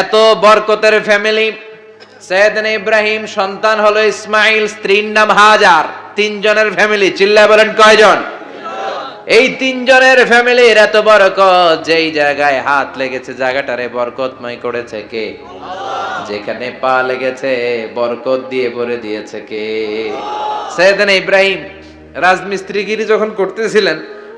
এত বরকতের ফ্যামিলি সৈয়দনা ইব্রাহিম, সন্তান হলো ইসমাইল, স্ত্রীর নাম হাজার। তিনজনের ফ্যামিলি চিল্লা বলেন কয়জন? এই তিনজনের ফ্যামিলির এত বরকত, যেই জায়গায় হাত লেগেছে, জায়গাটারে বরকতময় করেছে কে? যেখানে পা লেগেছে, বরকত দিয়ে ভরে দিয়েছে কে? সৈয়দনা ইব্রাহিম, রাজমিস্ত্রিগিরি যখন করতেছিলেন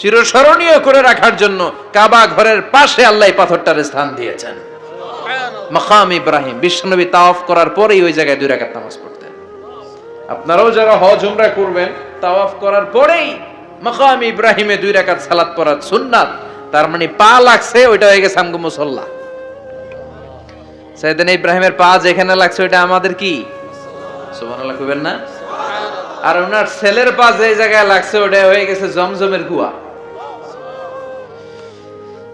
চিরস্মরণীয় করে রাখার জন্য কাবা ঘরের পাশে আল্লাহ পাথরটার স্থান দিয়েছেন। মাকাম ইব্রাহিম, বিশ্বনবী তাওয়াফ করার পরেই ওই জায়গায় দুই রাকাত নামাজ পড়তেন। আপনারাও যারা হজ, উমরা করবেন, তাওয়াফ করার পরেই মাকাম ইব্রাহিমে দুই রাকাত সালাত পড়ার সুন্নাত, তার মানে পা লাগছে, ওইটা হয়ে গেছে আমগো মুসল্লা। সাইয়েদিন ইব্রাহিমের পা যেখানে লাগছে, ওইটা আমাদের কি? সুবহানাল্লাহ, কইবেন না? আর ওনার ছেলের পা যে জায়গায় লাগছে, ওটা হয়ে গেছে জমজমের কুয়া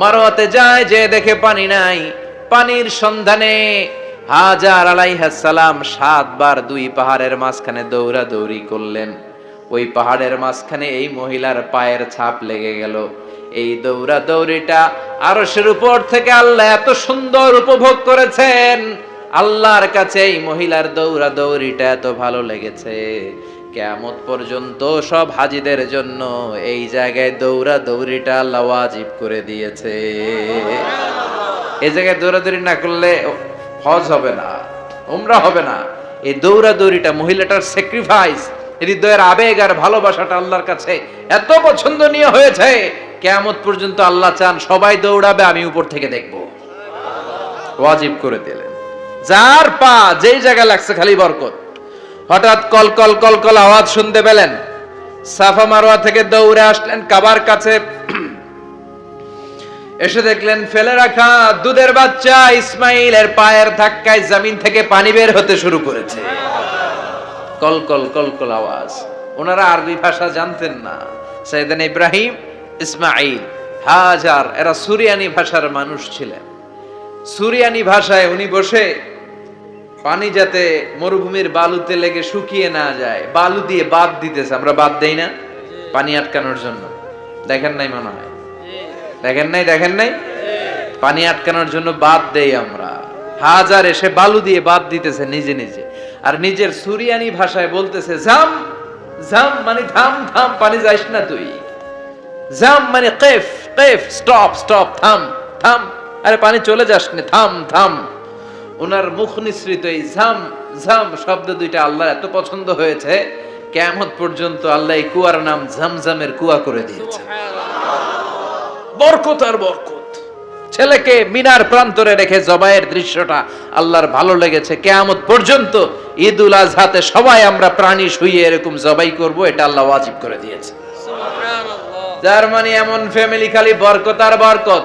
মারোয়াতে যায়, যে দেখে পানি নাই। পানির সন্ধানে হাজার আলাইহাসালাম সাতবার দুই পাহাড়ের মাঝখানে দৌড়া দৌড়ি করলেন। ওই পাহাড়ের মাঝখানে এই মহিলার পায়ের ছাপ লেগে গেল। এই দৌড়া দৌড়িটা আরশের উপর থেকে আল্লাহ এত সুন্দর উপভোগ করেছেন। আল্লাহর কাছে এই মহিলার দৌড়া দৌড়িটা এত ভালো লেগেছে। কেমত পর্যন্ত সব হাজিদের জন্য এই জায়গায় দৌড়া দৌড়িটা আল্লাহ ওয়াজিব করে দিয়েছে। এই জায়গায় দৌড়াদৌড়ি না করলে হজ হবে না, উমরা হবে না। এই দৌড়াদৌড়িটা মহিলাটার স্যাক্রিফাইস হৃদয়ের আবেগ আর ভালোবাসাটা আল্লাহর কাছে এত পছন্দনীয় হয়েছে কেমত পর্যন্ত আল্লাহ চান সবাই দৌড়াবে, আমি উপর থেকে দেখব। ওয়াজিব করে দিলেন। যার পা যেই জায়গায় লাগছে খালি বরকত। হঠাৎ কল কল কল কল আওয়াজ শুনতে পেলেন। সাফা মারোয়া থেকে দৌড়ে আসলেন কাবার কাছে। এসে দেখলেন ফেলে রাখা দুধের বাচ্চা ইসমাইলের পায়ের ধাক্কায় জমিন থেকে পানি বের হতে শুরু করেছে। কল কল কল কল আওয়াজ। ওনারা আরবি ভাষা জানতেন না। সাইদান ইব্রাহিম, ইসমাইল, হাজার, এরা সুরিয়ানি ভাষার মানুষ ছিলেন। সুরিয়ানি ভাষায় উনি বসে পানি যাতে মরুভূমির বালুতে লেগে শুকিয়ে না যায়। বালু দিয়ে বাদ দিতেছে, আমরা বাদ দেই না। পানি আটকানোর জন্য। দেখেন নাই মনে হয়? দেখেন নাই দেখেন নাই? পানি আটকানোর জন্য বাদ দেই আমরা। হাজার এসে বালু দিয়ে বাদ দিতেছে নিজে নিজে। আর নিজের সুরিয়ানি ভাষায় বলতেছে, জাম জাম মানে থাম থাম পানি যাইস না তুই। জাম মানে কেফ কেফ, স্টপ স্টপ থাম থাম আরে পানি চলে যাস না থাম থাম ওনার মুখ নিঃসৃত এই ঝাম ঝাম শব্দ দুইটা আল্লাহর এত পছন্দ হয়েছে কেমন পর্যন্ত আল্লাহ এই কুয়ার নাম ঝামঝামের কুয়া করে দিয়েছে। বরকত আর বরকত। ছেলেকে মিনার প্রান্তরে রেখে জবাইয়ের দৃশ্যটা আল্লাহর ভালো লেগেছে। কেয়ামত পর্যন্ত ঈদ উল আজহাতে সবাই আমরা প্রাণী শুয়ে এরকম জবাই করব এটা আল্লাহ ওয়াজিব করে দিয়েছে। যার মানে এমন ফ্যামিলি খালি বরকত আর বরকত।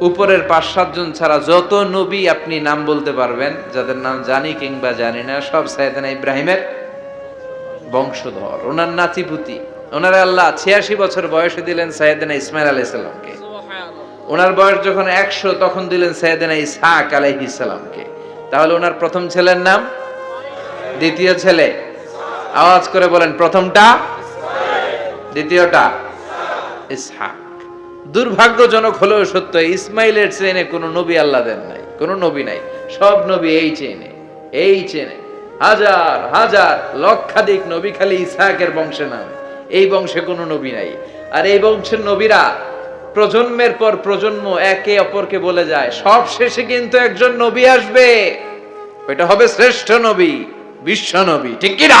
উপরের পাঁচ সাতজন ছাড়া যত নবী আপনি নাম বলতে পারবেন, যাদের নাম জানি কিংবা জানি না, সব সাইদানা ইব্রাহিমের বংশধর, ওনার নাতিপুতি। ওনার আল্লাহ ছিয়াশি বছর বয়সে দিলেন সাইদানা ইসমাইল আলাইসাল্লামকে ওনার বয়স যখন একশো, তখন দিলেন সাইদানা ইসহাক আলাইহিসাল্লামকে তাহলে ওনার প্রথম ছেলের নাম? দ্বিতীয় ছেলে? আওয়াজ করে বলেন, প্রথমটা? দ্বিতীয়টা? ইসহাক। দুর্ভাগ্যজনক হলেও সত্য, ইসমাইলের চেনে কোনো নবী আল্লাহ দেন নাই, কোনো নবী নাই, সব নবী এই চেনে এই চেনে হাজার হাজার, লক্ষাধিক নবী খালি ইসহাকের বংশে নামে, এই বংশে কোনো নবী নাই। আর এই বংশের নবীরা প্রজন্মের পর প্রজন্ম একে অপরকে বলে যায়, সব শেষে কিন্তু একজন নবী আসবে। ওইটা হবে শ্রেষ্ঠ নবী, বিশ্ব নবী, ঠিক কিনা?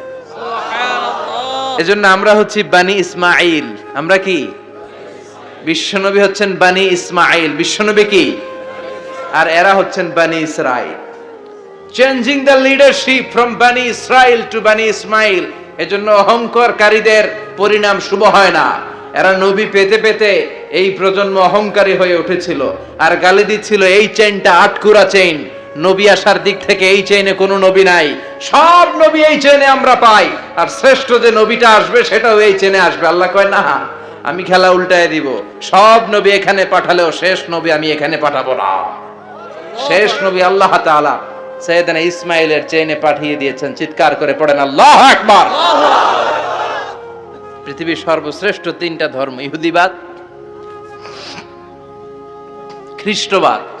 এজন্য আমরা হচ্ছি বানি ইসমাইল আমরা কি? বিশ্বনবী হচ্ছেন বানি ইসমাইল বিশ্বনবী কি? আর এরা হচ্ছেন Bani Israel changing the leadership from Bani Israel to Bani Ismail এজন্য অহংকারকারীদের পরিণাম শুভ হয় না। এরা নবী পেতে পেতে এই প্রজন্ম অহংকারী হয়ে উঠেছিল। আর গালি দিচ্ছিল, এই চেইনটা আটকুরা চেইন নবী আসার দিক থেকে এই চেইনে কোনো নবী নাই। সব নবী এই চেইনে আমরা পাই। আর শ্রেষ্ঠ যে নবীটা আসবে, সেটাও এই চেনে আসবে। আল্লাহ কয়, না, আমি খেলা উল্টায় দিব। সব নবী এখানে পাঠালেও শেষ নবী আমি এখানে পাঠাবো না। শেষ নবী আল্লাহ তাআলা সৈয়দনা ইসমাইলের চেইনে পাঠিয়ে দিয়েছেন। চিৎকার করে পড়েন, আল্লাহ আকবার! পৃথিবীর সর্বশ্রেষ্ঠ তিনটা ধর্ম, ইহুদিবাদ, খ্রিস্টবাদ।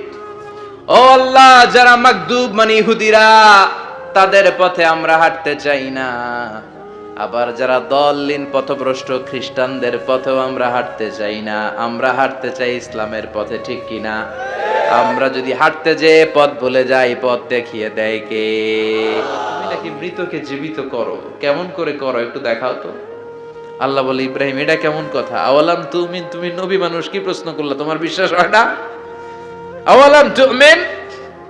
ও আল্লাহ, যারা মাগদুব মানে ইহুদিরা, তাদের পথে আমরা হাঁটতে চাই না। আবার যারা দলিন পথভ্রষ্ট খ্রিস্টানদের পথেও আমরা হাঁটতে চাই না। আমরা হাঁটতে চাই ইসলামের পথে, ঠিক কিনা আমরা যদি হাঁটতে যে পথ ভুলে যাই, পথ দেখিয়ে দেয় কে? তুমি নাকি মৃতকে জীবিত করো। কেমন করে করো, একটু দেখাও তো। আল্লাহ বলে, ইব্রাহিম, এটা কেমন কথা? আওয়ালাম তুমি তুমি নবী মানুষ, কি প্রশ্ন করলা? তোমার বিশ্বাস হয় না? আওয়ালাম তুমিন?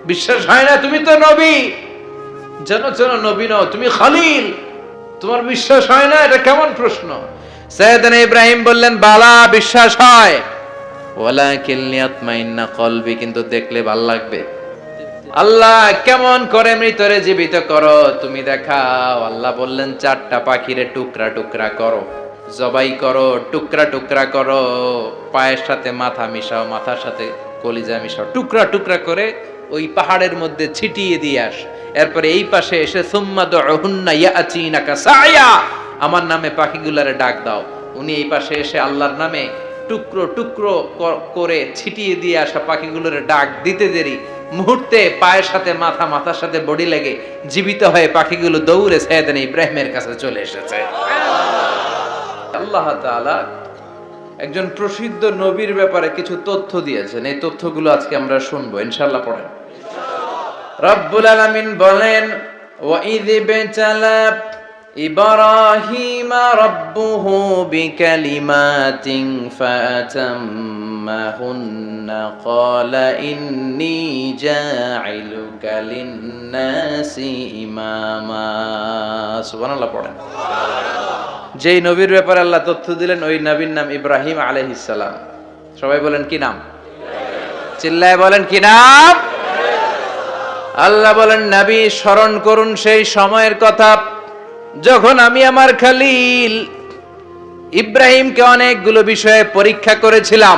বিশ্বাস হয় না, তুমি তো নবী। যেন যেন নবী নও, তুমি খালিল। তোমার বিশ্বাস হয় না, এটা কেমন প্রশ্ন? সৈয়দনা ইব্রাহিম বললেন, বালা, বিশ্বাস হয়। কলবি, কিন্তু দেখলে ভালো লাগবে। আল্লাহ কেমন করে মৃতরে জীবিত করো, তুমি দেখাও। আল্লাহ বললেন, চারটা পাখিরে টুকরা টুকরা করো। জবাই করো, টুকরা টুকরা করো। পায়ের সাথে মাথা মিশাও, মাথার সাথে কলিজা মিশাও। টুকরা টুকরা করে ওই পাহাড়ের মধ্যে ছিটিয়ে দিয়ে আস। এরপরে এই পাশে এসে আমার নামে পাখিগুলারে ডাক দাও। উনি এই পাশে এসে আল্লাহর নামে টুকরো টুকরো করে ছিটিয়ে দিয়ে আসা পাখিগুলোর ডাক দিতে দেরি। মুহূর্তে পায়ের সাথে মাথা, মাথার সাথে বডি লেগে জীবিত হয়ে পাখিগুলো দৌড়ে সৈয়দান ইব্রাহিমের কাছে চলে এসেছে। আল্লাহ একজন প্রসিদ্ধ নবীর ব্যাপারে কিছু তথ্য দিয়েছেন। এই তথ্যগুলো আজকে আমরা শুনব ইনশাল্লাহ পড়েন। রব্বুল আলামিন বলেন, ওয়াইদ বিতালা ইব্রাহিম রাব্বুহু বিকালিমাতিন ফাতাম্মাহুন্না ক্বালা ইন্নী জাইলুকা লিন-নাসি ইমামা পড়েন। যেই নবীর ব্যাপারে আল্লাহ তথ্য দিলেন, ওই নবীর নাম ইব্রাহিম আলাইহিসসালাম সবাই বলেন, কি নাম? চিল্লায় বলেন, কি নাম? আল্লাহ বলেন, নবী, স্মরণ করুন সেই সময়ের কথা। যখন আমি আমার খালিল ইব্রাহিমকে অনেকগুলো বিষয়ে পরীক্ষা করেছিলাম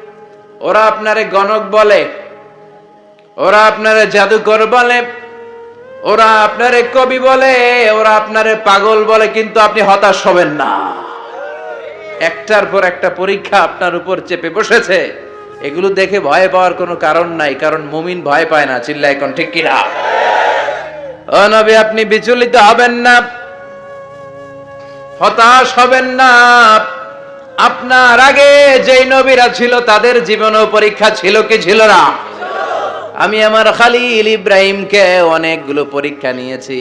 ওরা আপনারে গণক বলে, ওরা আপনারে জাদুকর বলে, ওরা আপনারে কবি বলে, ওরা আপনারে পাগল বলে, কিন্তু আপনি হতাশ হবেন না। একটার পর একটা পরীক্ষা আপনার উপর চেপে বসেছে। এগুলো দেখে ভয় পাওয়ার কোনো কারণ নাই, কারণ মুমিন ভয় পায় না চিল্লা এখন ঠিক কিনা? ও নবী, আপনি বিচলিত হবেন না, হতাশ হবেন না। আপনার আগে যেই নবীরা ছিল, তাদের জীবনও পরীক্ষা ছিল কি ছিল না? আমি আমার খালিল ইব্রাহিমকে অনেকগুলো পরীক্ষা নিয়েছি।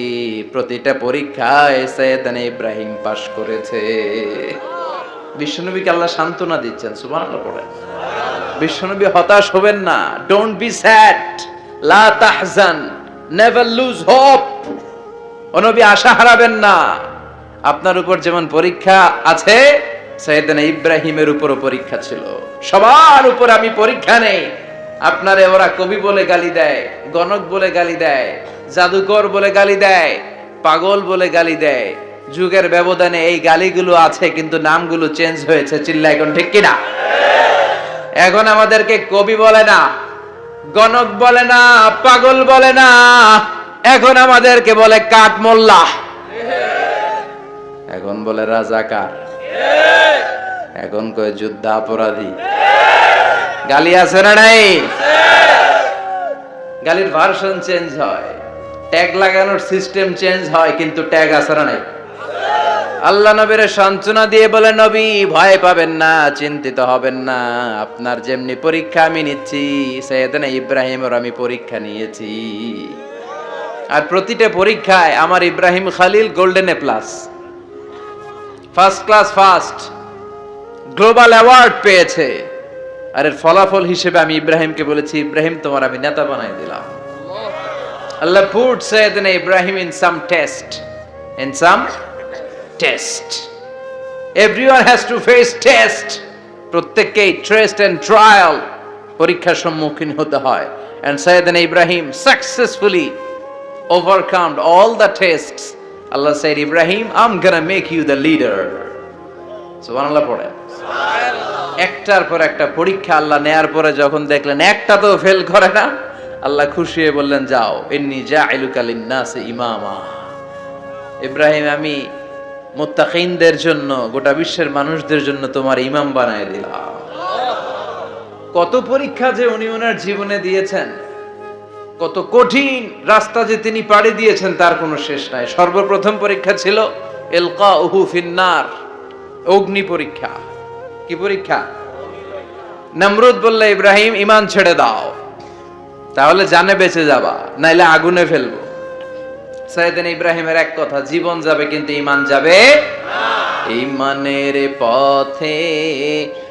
প্রতিটা পরীক্ষায় সৈয়দান ইব্রাহিম পাশ করেছে। বিশ্বনবীকে আল্লাহ সান্ত্বনা দিচ্ছেন পড়ে বিশ্বনবী হতাশ হবেন না। ডোন্ট বি স্যাড লা তাহজান। নেভার লুজ হোপ ও আশা হারাবেন না। আপনার উপর যেমন পরীক্ষা আছে সৈয়দানা ইব্রাহিমের উপরও পরীক্ষা ছিল। সবার উপর আমি পরীক্ষা নেই। আপনারে ওরা কবি বলে গালি দেয়, গণক বলে গালি দেয়, জাদুকর বলে গালি দেয়, পাগল বলে গালি দেয়। যুগের ব্যবধানে এই গালিগুলো আছে, কিন্তু নামগুলো চেঞ্জ হয়েছে। চিল্লা এখন ঠিক কিনা? এখন আমাদেরকে কবি বলে না, গণক বলে না, পাগল বলে না। এখন আমাদেরকে বলে কাঠ মোল্লা এখন বলে রাজাকার। এখন কয় যুদ্ধ অপরাধী গালি আছে না নাই? গালির ভার্সন চেঞ্জ হয়। ট্যাগ লাগানোর সিস্টেম চেঞ্জ হয়, কিন্তু ট্যাগ আছে না নাই? আল্লাহ নবীর সান্ত্বনা দিয়ে বলে, নবী, ভয় পাবেন না, চিন্তিত হবেন না। আপনার যেমনি পরীক্ষা আমি নিচ্ছি, সৈয়দনা ইব্রাহিমের আমি পরীক্ষা নিয়েছি। আর প্রতিটা পরীক্ষায় আমার Ibrahim Khalil golden A plus first class first global award পেয়েছে। আর এর ফলাফল হিসেবে আমি ইব্রাহিমকে বলেছি, ইব্রাহিম, তোমার আমি নেতা বানাই দিলাম। Allah put Sayyidina Ibrahim in some test in some test everyone has to face test প্রত্যেককেই ট্রেস্ট এন্ড ট্রায়াল পরীক্ষার সম্মুখীন হতে হয়। And Sayyidina Ibrahim successfully overcome all the tests Allah said Ibrahim I'm gonna make you the leader. সুবহানাল্লাহ পড়ে। একটার পর একটা পরীক্ষা আল্লাহ নেয়ার পরে যখন দেখলেন একটা তো ফেল করে না, আল্লাহ খুশি হয়ে বললেন, যাও, ইন্নি জাইলুকা লিন্নাসি ইমামা। ইব্রাহিম, আমি মুত্তাকিনদের জন্য, গোটা বিশ্বের মানুষদের জন্য তোমার ইমাম বানায় দিলাম। কত পরীক্ষা যে উনি ওনার জীবনে দিয়েছেন। কত কঠিন রাস্তা যে তিনি পাড়ি দিয়েছেন, তার কোনো শেষ নাই। সর্বপ্রথম পরীক্ষা ছিল এলকা উহু ফিন্নার, অগ্নি পরীক্ষা। কি পরীক্ষা? নমরুদ বললে, ইব্রাহিম ইমান ছেড়ে দাও। তাহলে জানে বেঁচে যাবা, নাইলে আগুনে ফেলব। সাইদিন ইব্রাহিমের এক কথা, জীবন যাবে, কিন্তু ইমান যাবে ইমানের পথে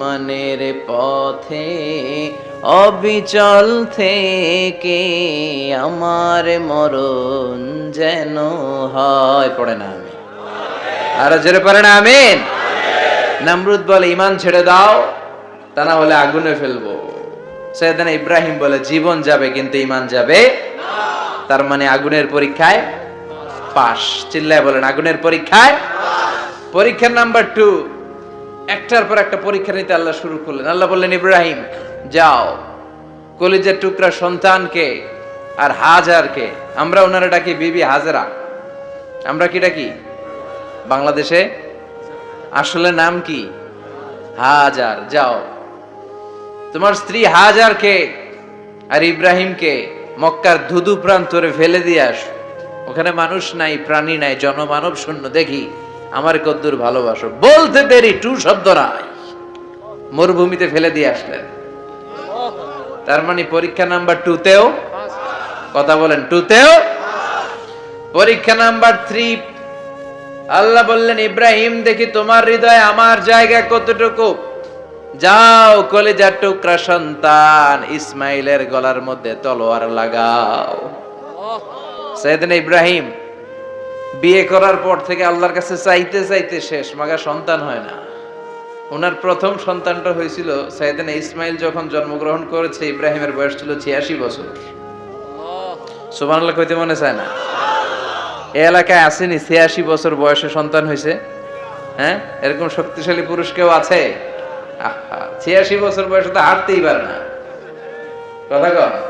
ইমানের পথে, অবিচল থেকে আমার মরণ যেন হয়। পড়ে না আমি আরও জোরে পড়ে না, আমিন। নামরুদ বলে ইমান ছেড়ে দাও, তা না হলে আগুনে ফেলব। সৈয়দান ইব্রাহিম বলে, জীবন যাবে, কিন্তু ইমান যাবে তার মানে আগুনের পরীক্ষায় পাস চিল্লায় বলেন, আগুনের পরীক্ষায় পরীক্ষার নাম্বার টু। একটার পর একটা পরীক্ষা নিতে আল্লাহ শুরু করলেন। আল্লাহ বললেন, ইব্রাহিম, যাও। কলিজের টুকরা সন্তানকে আর হাজারকে, আমরা ওনারা ডাকি বিবি হাজারা। আমরা কি ডাকি? বাংলাদেশে? আসলে নাম কি? হাজার। যাও। তোমার স্ত্রী হাজারকে আর ইব্রাহিমকে মক্কার ধুধু প্রান্তরে ফেলে দিয়ে আস। ওখানে মানুষ নাই, প্রাণী নাই, জনমানব শূন্য দেখি আমার কদ্দুর ভালোবাসো। বলতে দেরি টু শব্দ নাই মরুভূমিতে ফেলে দিয়ে আসলেন। তার মানে পরীক্ষা নাম্বার টুতেও কথা বলেন টুতেও পরীক্ষা নাম্বার থ্রি আল্লাহ বললেন ইব্রাহিম দেখি তোমার হৃদয় আমার জায়গা কতটুকু? যাও কলেজার টুকরা সন্তান ইসমাইলের গলার মধ্যে তলোয়ার লাগাও। সেদিন ইব্রাহিম বিয়ে করার পর থেকে আল্লাহর কাছে চাইতে চাইতে শেষ, মাগা সন্তান হয় না। ওনার প্রথম সন্তানটা হয়েছিল সাইদিন ইসমাইল, যখন জন্মগ্রহণ করেছে, ইব্রাহিমের বয়স ছিল ছিয়াশি বছর। সুবহানাল্লাহ, কইতে মনে চায় না? এ এলাকায় আসেনি, ছিয়াশি বছর বয়সে সন্তান হয়েছে। হ্যাঁ? এরকম শক্তিশালী পুরুষ কেউ আছে? ছিয়াশি বছর বয়সে তো হাঁটতেই পারে না। কথা কন।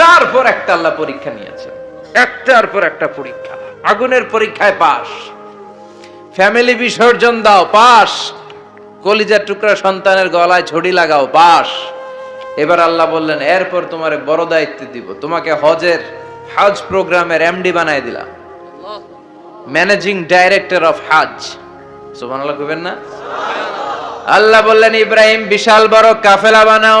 একটার পর একটা আল্লাহ পরীক্ষা নিয়েছে একটার পর একটা পরীক্ষা। আগুনের পরীক্ষায় পাস ফ্যামিলি বিসর্জন দাও পাস কলিজার টুকরা সন্তানের গলায় ছড়ি লাগাও পাস এবার আল্লাহ বললেন, এরপর তোমার বড় দায়িত্ব দিব। তোমাকে হজের, হজ প্রোগ্রামের এমডি বানাই দিলাম। ম্যানেজিং ডাইরেক্টর অফ হাজ সুবহানাল্লাহ কইবেন না? আল্লাহ বললেন, ইব্রাহিম, বিশাল বড় কাফেলা বানাও।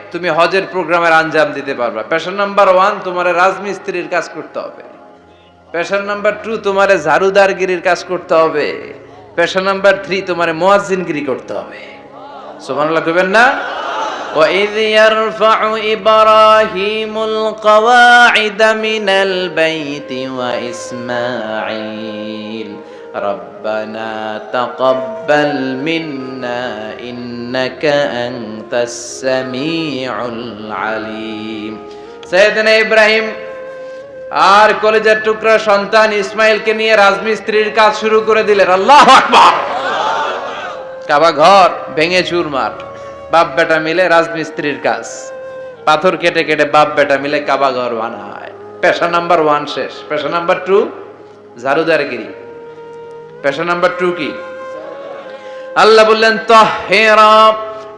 তুমি হজের প্রোগ্রামের আঞ্জাম দিতে পারবা পেশা নাম্বার ওয়ান তোমার রাজমিস্ত্রির কাজ করতে হবে পেশা নাম্বার টু তোমার ঝাড়ুদারগিরির কাজ করতে হবে পেশা নাম্বার থ্রি তোমার মোয়াজিনগিরি করতে হবে সুবহানাল্লাহ কইবেন না وإذ يرفع إبراهيم القواعد من البيت وإسماعيل ربنا تقبل منا إنك أنت السميع العليم سيدنا إبراهيم আর কলেজের টুকরা সন্তান ইসমাইলকে নিয়ে রাজমিস্ত্রির কাজ শুরু করে দিলেন আল্লাহ আকবার কাবা ঘর ভেঙে চুরমার বাপ বেটা মিলে রাজমিস্ত্রির কাজ পাথর কেটে কেটে বাপ বেটা মিলে কাবা ঘর বানায় পেশা নাম্বার ওয়ান শেষ পেশা নাম্বার টু ঝাড়ুদারগিরি পেশা নাম্বার টু কি আল্লাহ বললেন তহেরা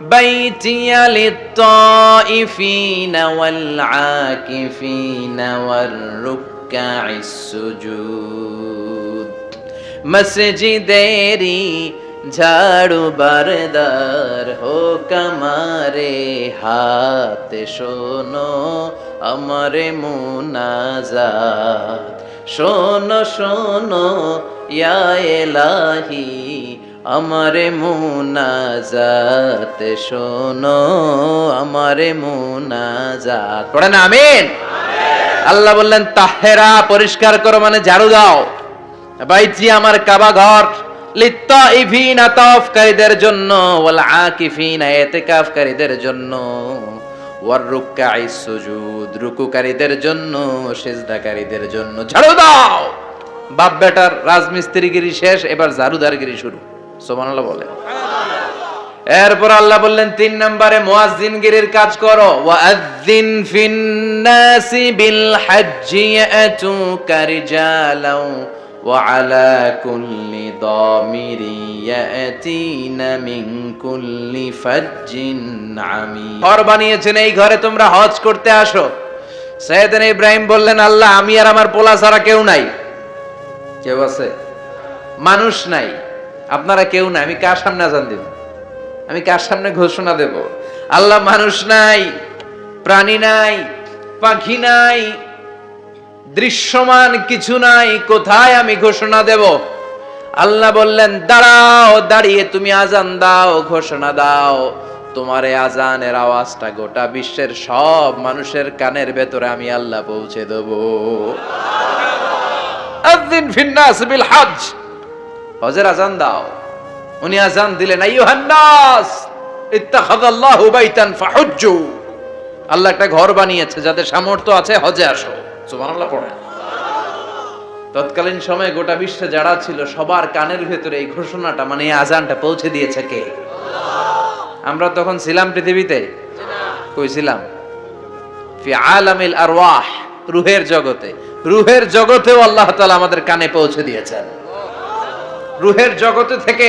بيتي للطائفين والعاكفين والركع السجود মসজিদেরি ঝাড়ু বারদার হোক আমারে হাত শোনো আমারে মুনাজাত শোনো শোনো ইয়া এলাহি আমারে মুনাজাত শোনো আমারে মুনাজাত। পড়েন আমিন? আল্লাহ বললেন তাহেরা পরিষ্কার করো মানে ঝাড়ু দাও। বাইজি আমার কাবা ঘর লিত্তাইফিনা তাওফকারীদের জন্য ওয়াল আকিফিনা ইতিকাফকারীদের জন্য। ওয়ার রুকআই সুজুদ, রুকুকারীদের জন্য, সিজদাকারীদের জন্য। ঝাড়ু দাও! বাপ বেটার রাজমিস্ত্রিগিরি শেষ, এবার ঝাড়ুদারগিরি শুরু। সুবহানাল্লাহ বলে এরপর আল্লাহ বললেন, তিন নম্বরে মুয়াজ্জিনগিরির কাজ করো। ওয়াজ্জিন ফিন বিল হজ্জি রিজালাও وعلى كل ضامر يأتين من كل فج عميق ঘর বানিয়েছেন এই ঘরে তোমরা হজ করতে আসো সৈয়দনা ইব্রাহিম বললেন আল্লাহ আমি আর আমার পোলা ছাড়া কেউ নাই কেউ আছে মানুষ নাই আপনারা কেউ নাই আমি কার সামনে আজান দেব আমি কার সামনে ঘোষণা দেব আল্লাহ মানুষ নাই প্রাণী নাই পাখি নাই দৃশ্যমান কিছু নাই, কোথায় আমি ঘোষণা দেব? আল্লাহ বললেন, দাঁড়াও, দাঁড়িয়ে তুমি আজান দাও, ঘোষণা দাও। তোমার এই আজানের আওয়াজটা গোটা বিশ্বের সব মানুষের কানের ভেতরে আমি আল্লাহ পৌঁছে দেব। আযিন ফিন্নাস বিল হজ হজের আজান দাও। উনি আজান দিলেন আইয়ুহান নাস ইত্তাখাযাল্লাহু বাইতান ফাহুজ্জু। আল্লাহ একটা ঘর বানিয়েছে, যাদের সামর্থ্য আছে হজে আসো। সুবহানাল্লাহ পড়েন তৎকালীন সময়ে গোটা বিশ্বে যারা ছিল, সবার কানের ভেতরে এই ঘোষণাটা মানে এই আজানটা পৌঁছে দিয়েছে কে? আমরা তখন ছিলাম পৃথিবীতে? কই ছিলাম? ফি আলামিল আরওয়াহ, রুহের জগতে। রুহের জগতেও আল্লাহ তাআলা আমাদের কানে পৌঁছে দিয়েছেন। রুহের জগতে থেকে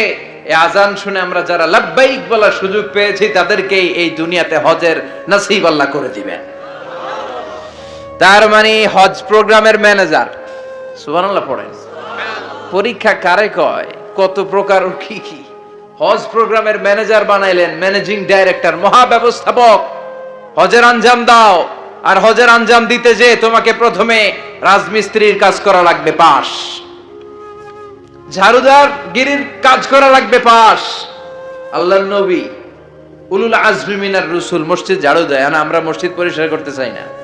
এই আজান শুনে আমরা যারা লাব্বাইক বলার সুযোগ পেয়েছি, তাদেরকেই এই দুনিয়াতে হজের নসিব আল্লাহ করে দিবেন। তার মানে হজ প্রোগ্রামের ম্যানেজার। পড়েন। পরীক্ষা কারে কয়? কত প্রকার কি কি? হজ প্রোগ্রামের ম্যানেজার বানাইলেন, ম্যানেজিং ডাইরেক্টর, মহাব্যবস্থাপক। হজের আঞ্জাম দাও, আর হজের আঞ্জাম দিতে যে তোমাকে প্রথমে রাজমিস্ত্রির কাজ করা লাগবে পাশ ঝাড়ুদার গিরির কাজ করা লাগবে পাশ আল্লাহ নবী উলুল আজমি মিনার রসুল, মসজিদ ঝাড়ু দেয়। আমরা মসজিদ পরিষ্কার করতে চাই না।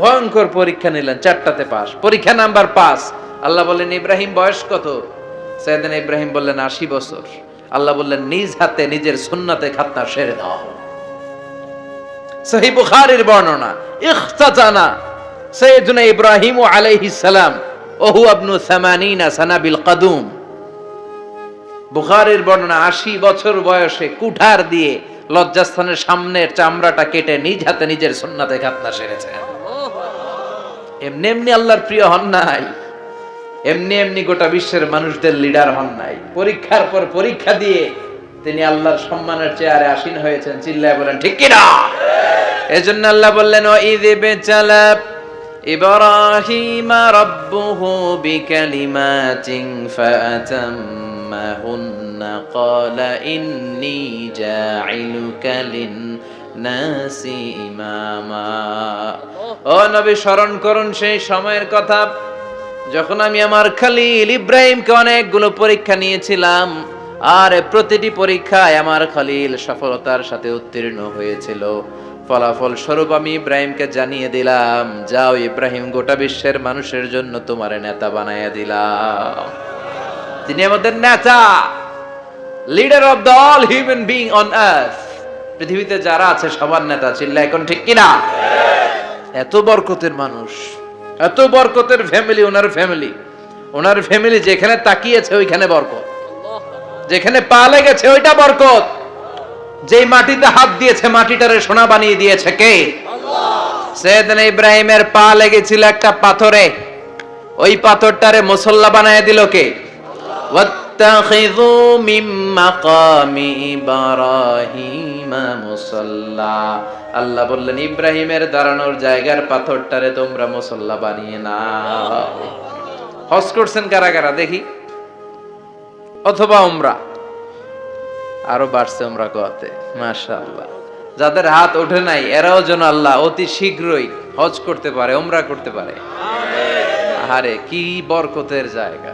ভয়ঙ্কর পরীক্ষা নিলেন, চারটাতে পাস। পরীক্ষা নাম্বার পাস আল্লাহ বললেন, ইব্রাহিম, বয়স কত? সৈয়দিন ইব্রাহিম বললেন, আশি বছর। আল্লাহ বললেন, নিজ হাতে, নিজের সুন্নাতে খাতনা সেরে দাও। সহি বুখারীর বর্ণনা সৈয়দুনা ইব্রাহিম সালাম, ওহু আবনু সামানিনা সানাবিল কাদুম। বুখারের বর্ণনা, আশি বছর বয়সে কুঠার দিয়ে লজ্জাস্থানের সামনের চামড়াটা কেটে নিজ হাতে নিজের সুন্নাতে খাতনা সেরেছেন। এমনি এমনি আল্লাহর প্রিয় হন নাই। এমনি এমনি গোটা বিশ্বের মানুষদের লিডার হন নাই। পরীক্ষার পর পরীক্ষা দিয়ে তিনি আল্লাহর সম্মানের চেয়ারে আসীন হয়েছেন, চিল্লায় বলেন, ঠিক কিনা? এজন্য আল্লাহ বললেন ও ইদিবে চালাব ইব্রাহিম রাব্বুহু বিকালিমাতিন ফাতাম্মাহুন্না ক্বালা ইন্নী জাইলুকা লিন নাসি ও নবী, স্মরণ করুন সেই সময়ের কথা। যখন আমি আমার খালিল ইব্রাহিমকে অনেকগুলো পরীক্ষা নিয়েছিলাম, আর প্রতিটি পরীক্ষায় আমার খালিল সফলতার সাথে উত্তীর্ণ হয়েছিল। ফলাফল স্বরূপ আমি ইব্রাহিমকে জানিয়ে দিলাম, যাও ইব্রাহিম, গোটা বিশ্বের মানুষের জন্য তোমার নেতা বানাইয়া দিলাম। তিনি আমাদের নেতা leader of the all human being on earth পৃথিবীতে যারা আছে, সবার নেতা চিল্লা এখন ঠিক কিনা? এত বরকতের মানুষ, এত বরকতের ফ্যামিলি ওনার ফ্যামিলি ওনার ফ্যামিলি যেখানে তাকিয়েছে, ওইখানে বরকত। যেখানে পা লেগেছে, ওইটা বরকত। যেই মাটিতে হাত দিয়েছে, মাটিটারে সোনা বানিয়ে দিয়েছে কে? সেদিন ইব্রাহিমের পা লেগেছিল একটা পাথরে। ওই পাথরটারে মুসল্লা বানায় দিল কে? واتخذوا من مقام إبراهيم মুসাল্লা আল্লাহ বললেন ইব্রাহিমের দাঁড়ানোর জায়গার পাথরটারে তোমরা মুসল্লা বানিয়ে না হজ করছেন কারা কারা দেখি অথবা উমরা আরো বাড়ছে উমরা কোয়াতে মাশাআল্লাহ যাদের হাত ওঠে নাই এরাও যেন আল্লাহ অতি শীঘ্রই হজ করতে পারে উমরা করতে পারে আরে কি বরকতের জায়গা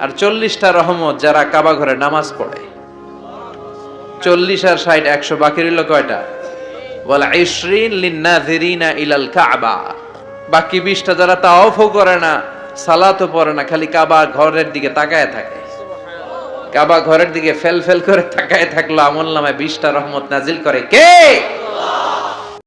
আর চল্লিশটা রহমত যারা কাবা ঘরে নামাজ পড়ে। চল্লিশ আর ষাট, একশো বাকি রইল কয়টা? বলে ইশরিন লিন্নাযিরিনা ইলাল কাবা। বাকি বিশটা যারা তাওয়াফও করে না, সালাতও পড়ে না, খালি কাবা ঘরের দিকে তাকায় থাকে। কাবা ঘরের দিকে ফেল ফেল করে তাকায় থাকল, আমল নামায় বিশটা রহমত নাজিল করে কে?